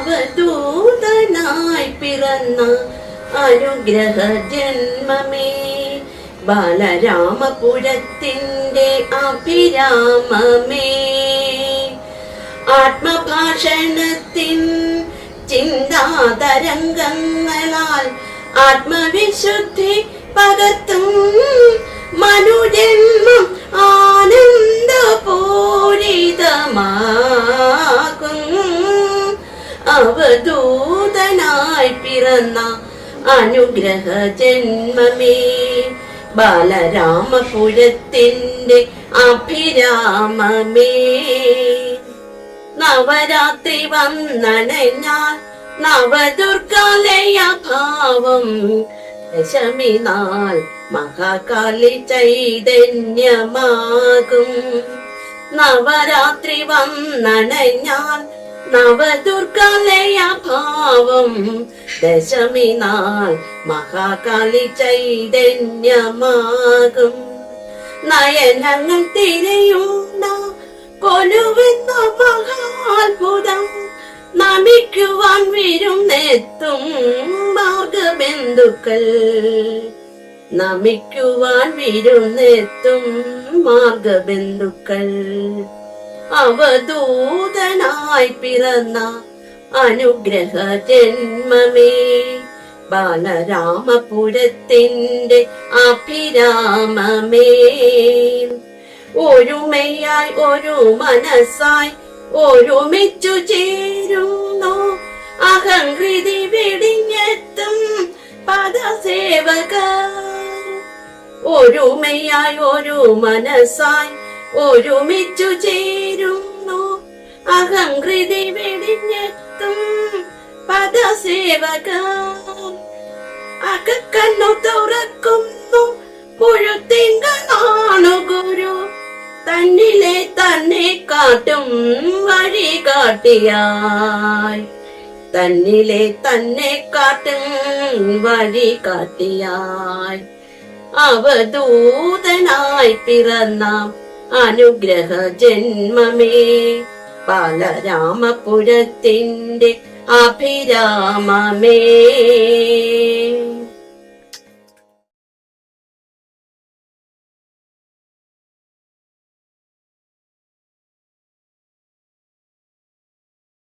അവധൂതനായി പിറന്ന അനുഗ്രഹ ജന്മമേ ബാലരാമപുരത്തിന്റെ അഭിരാമമേ. ആത്മഭാഷണത്തിൻ ചിന്താതരംഗങ്ങളാൽ ആത്മവിശുദ്ധി പകർത്തും. മനുജന്മം ആനന്ദപൂരിതമാകും അവധൂതനായി പിറന്ന അനുഗ്രഹ ജന്മമേ. ബാലരാമപുരത്തിന്റെ അഭിരാമമേ. നവരാത്രി വന്നണഞ്ഞാൽ നവദുർഗാലയ ഭാവം ദശമി നാൾ മഹാകാലി ചൈതന്യമാകും. നവരാത്രി വന്നണഞ്ഞാൽ നവദുർഗാലയ ഭാവം ദശമി നാൾ മഹാകാളി ചൈതന്യമാകും. നയനങ്ങൾ തിരയുണ്ട കൊലുവെന്ന മഹാത്ഭുതം നമിക്കുവാൻ വിരുന്നെത്തും മാർഗബന്ധുക്കൾ. നമിക്കുവാൻ വിരുന്നെത്തും മാർഗബന്ധുക്കൾ. അവധൂതനായി പിറന്ന അനുഗ്രഹ ജന്മമേ ബാലരാമപുരത്തിന്റെ അഭിരാമമേ. ഒരുമയായി ഒരു മനസ്സായി ഒരുമിച്ചു ചേരുന്നു. അഹംകൃതി വെടിഞ്ഞെത്തും പദസേവക ഒരുമയായി ഒരു മനസ്സായി ഒരുമിച്ചു ചേരുന്നു. അഹങ്കൃതി വെടിഞ്ഞെത്തും പദസേവകർ അകക്കണ്ണു തുറക്കുന്നു പുഴുത്തിങ്കളാണു ഗുരു തന്നിലെ തന്നെ കാട്ടും വഴി കാട്ടിയായി തന്നിലെ തന്നെ കാട്ടും വഴി കാട്ടിയായി അവധൂതനായി പിറന്ന അനുഗ്രഹ ജന്മമേ ബാലരാമപുരത്തിന്റെ അഭിരാമമേ.